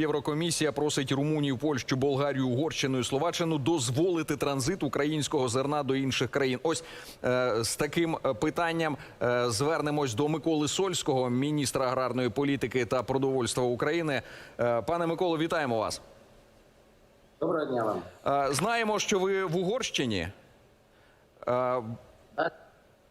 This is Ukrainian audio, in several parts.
Єврокомісія просить Румунію, Польщу, Болгарію, Угорщину і Словаччину дозволити транзит українського зерна до інших країн. Ось е, з таким е, питанням е, звернемось до Миколи Сольського, міністра аграрної політики та продовольства України. Е, пане Миколо, вітаємо вас. Доброго дня вам. Е, знаємо, що ви в Угорщині. Е,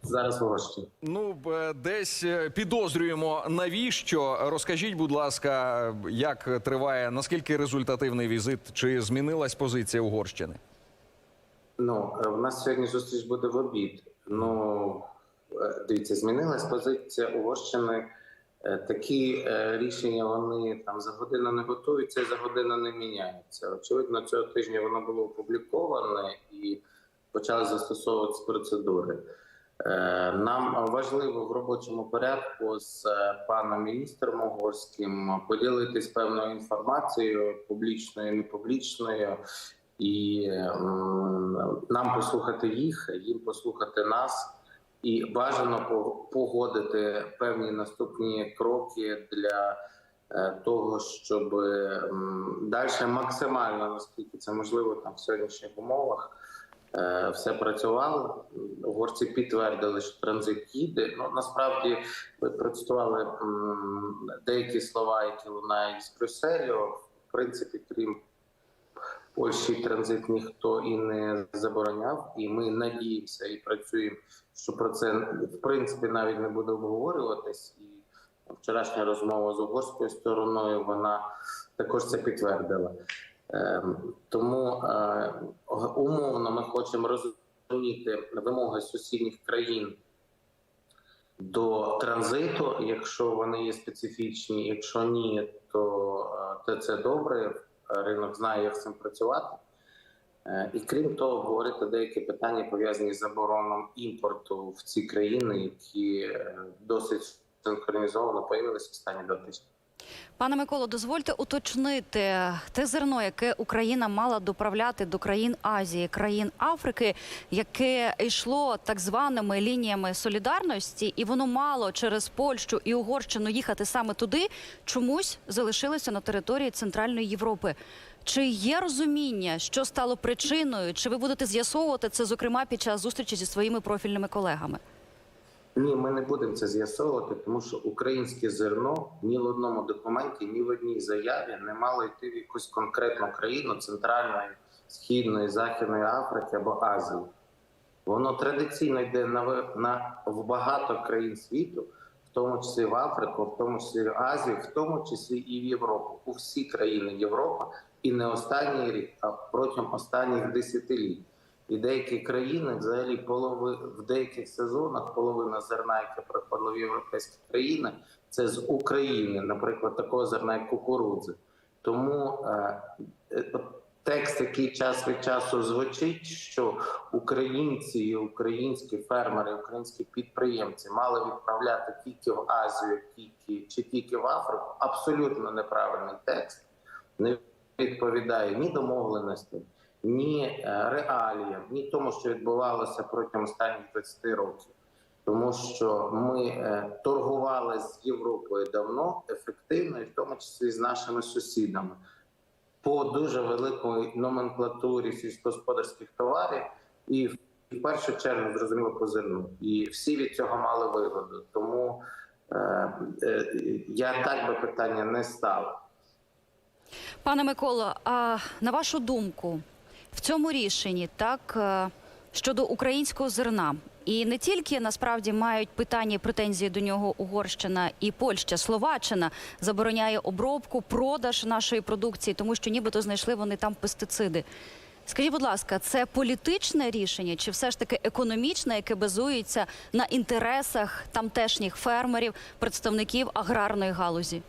Зараз в Угорщині. Ну, десь е, підозрюємо навіщо. Розкажіть, будь ласка, як триває, наскільки результативний візит? Чи змінилась позиція Угорщини? Ну, е, у нас сьогодні зустріч буде в обід. Ну, е, дивіться, змінилась позиція Угорщини. Такі рішення вони там за годину не готуються, за годину не міняються. Очевидно, цього тижня воно було опубліковане і почали застосовуватися процедури. Е, Нам важливо в робочому порядку з е, паном міністром угорським поділитись певною інформацією публічною, непублічною, і нам послухати їх, їм послухати нас, і бажано погодити певні наступні кроки для е, того, щоб далі максимально, наскільки це можливо, там в сьогоднішніх умовах. Е, Все працювало. Угорці підтвердили, що транзит їде. Ну насправді процитували деякі слова, які лунають з Брюсселю. В принципі, крім Польщі, транзит ніхто і не забороняв. І ми надіємося і працюємо, що про це в принципі навіть не буде обговорюватись. І вчорашня розмова з угорською стороною вона також це підтвердила. Ем, Тому е, умовно ми хочемо розуміти вимоги сусідніх країн до транзиту, якщо вони є специфічні. Якщо ні, то, е, це добре. Ринок знає, як з цим працювати. Е, І крім того, говорити деякі питання пов'язані з забороном імпорту в ці країни, які досить синхронізовано появилися останні два тижні. Пане Миколо, дозвольте уточнити те зерно, яке Україна мала доправляти до країн Азії, країн Африки, яке йшло так званими лініями солідарності, і воно мало через Польщу і Угорщину їхати саме туди, чомусь залишилося на території Центральної Європи. Чи є розуміння, що стало причиною? Чи ви будете з'ясовувати це, зокрема, під час зустрічі зі своїми профільними колегами? Ні, ми не будемо це з'ясовувати, тому що українське зерно ні в одному документі, ні в одній заяві не мало йти в якусь конкретну країну Центральної, Східної, Західної Африки або Азії. Воно традиційно йде на, на в багато країн світу, в тому числі в Африку, в тому числі в Азію, в тому числі і в Європу, у всі країни Європи, і не останній рік, а протягом останніх десятиліть. І деякі країни, взагалі, полови в деяких сезонах половина зерна, яке приходило в європейські країни, це з України, наприклад, такого зерна, як кукурудзи. Тому е, е, текст, який час від часу звучить, що українці, українські фермери, українські підприємці мали відправляти тільки в Азію, тільки чи тільки в Африку, абсолютно неправильний текст, не відповідає ні домовленостям ні е, реаліям, ні тому, що відбувалося протягом останніх 20 років, тому що ми е, торгували з Європою давно ефективно, і в тому числі з нашими сусідами по дуже великій номенклатурі сільськогосподарських товарів, і в першу чергу зрозуміло по зерну. І всі від цього мали вигоду. Тому е, я так би питання не ставив. Пане Миколо, а на вашу думку, в цьому рішенні так е, щодо українського зерна, і не тільки насправді мають питання і претензії до нього Угорщина і Польща, Словаччина забороняє обробку, продаж нашої продукції, тому що нібито знайшли вони там пестициди. Скажіть, будь ласка, це політичне рішення чи все ж таки економічне, яке базується на інтересах тамтешніх фермерів, представників аграрної галузі?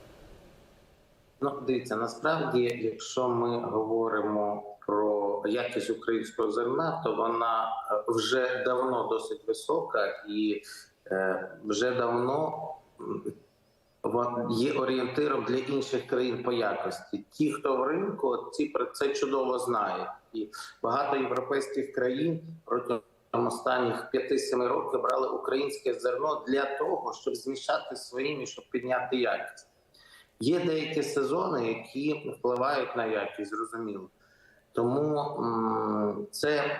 Ну, дивіться, насправді, якщо ми говоримо про якість українського зерна, то вона е, вже давно досить висока і е, вже давно є орієнтиром для інших країн по якості. Ті, хто в ринку, ці про це чудово знають. І багато європейських країн протягом останніх 5-7 років брали українське зерно для того, щоб змішати своїм щоб підняти якість. Є деякі сезони, які впливають на якість, зрозуміло. Тому це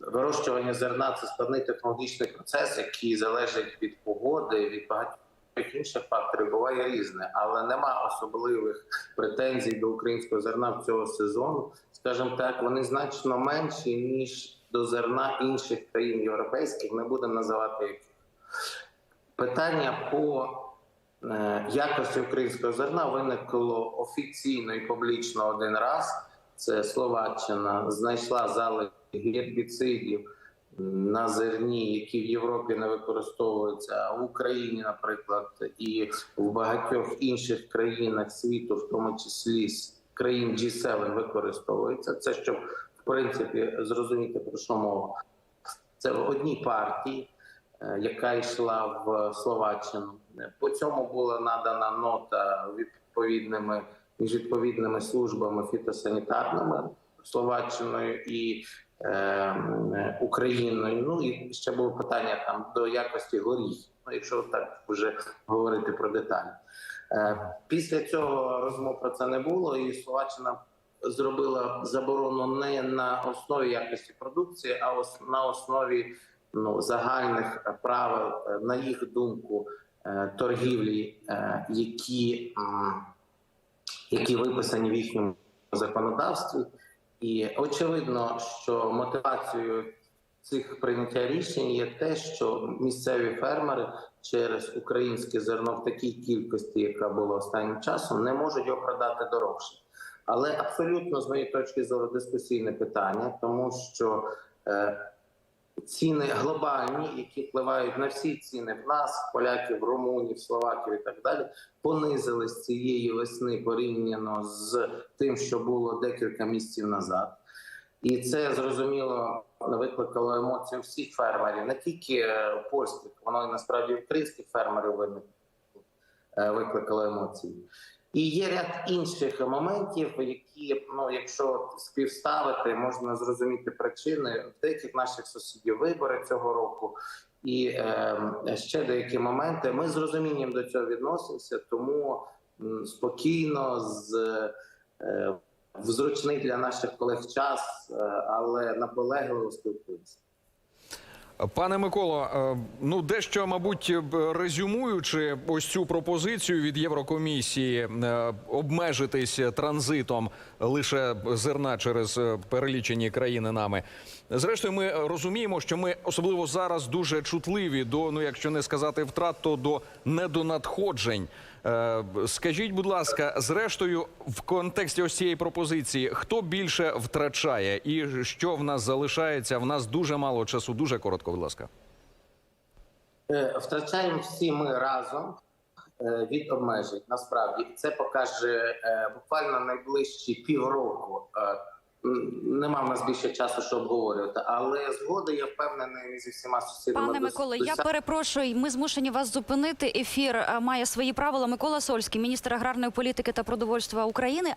вирощування зерна це складний технологічний процес, який залежить від погоди, від багатьох інших факторів. Буває різне, але нема особливих претензій до українського зерна в цього сезону. Скажімо так, вони значно менші ніж до зерна інших країн європейських. Не будемо називати яких. Питання по якості українського зерна виникло офіційно і публічно один раз. Це Словаччина знайшла залишки гербіцидів на зерні, які в Європі не використовуються, а в Україні, наприклад, і в багатьох інших країнах світу, в тому числі країн G7, використовуються. Це щоб в принципі зрозуміти про що мова. Це в одній партії, е, яка йшла в Словаччину. По цьому була надана нота відповідними між відповідними службами фітосанітарними Словаччиною і е, Україною. Ну і ще було питання там до якості горіхів. Ну, якщо так вже говорити про деталі. Е, після цього розмов про це не було, і Словаччина зробила заборону не на основі якості продукції, а на основі ну, загальних правил, е, на їх думку, е, торгівлі, е, які, які виписані в їхньому законодавстві. І очевидно, що мотивацією цих прийняття рішень є те, що місцеві фермери через українське зерно в такій кількості, яка була останнім часом, не можуть його продати дорожче. Але абсолютно з моєї точки зору дискусійне питання, тому що ціни глобальні, які впливають на всі ціни в нас, поляків, румунів, словаків і так далі, понизились цієї весни порівняно з тим, що було декілька місяців назад. І це зрозуміло викликало емоції всіх фермерів, не тільки е, польських, воно і насправді українських фермерів е, викликало емоції. І є ряд інших моментів, які, ну, якщо співставити, можна зрозуміти причини в деяких наших сусідів вибори цього року. І е, ще деякі моменти. Ми з розумінням до цього відносимося, тому спокійно, з е, в зручний для наших колег час, е, але наполегливо спілкуємося. Пане Миколо, е, ну дещо, мабуть, резюмуючи ось цю пропозицію від Єврокомісії е, обмежитись транзитом лише зерна через е, перелічені країни нами. Зрештою, ми розуміємо, що ми особливо зараз дуже чутливі до, ну якщо не сказати втрат, то до недонадходжень. Е, Скажіть, будь ласка, зрештою, в контексті ось цієї пропозиції, хто більше втрачає і що в нас залишається? В нас дуже мало часу, дуже коротко, будь ласка. Е, Втрачаємо всі ми разом е, від обмежень. Насправді це покаже буквально найближчі півроку. Нема в нас більше часу, щоб обговорювати, але згоди я впевнений зі всіма сусідами. Пане Миколи. Я перепрошую. Ми змушені вас зупинити. Ефір е, має свої правила. Микола Сольський, міністр аграрної політики та продовольства України.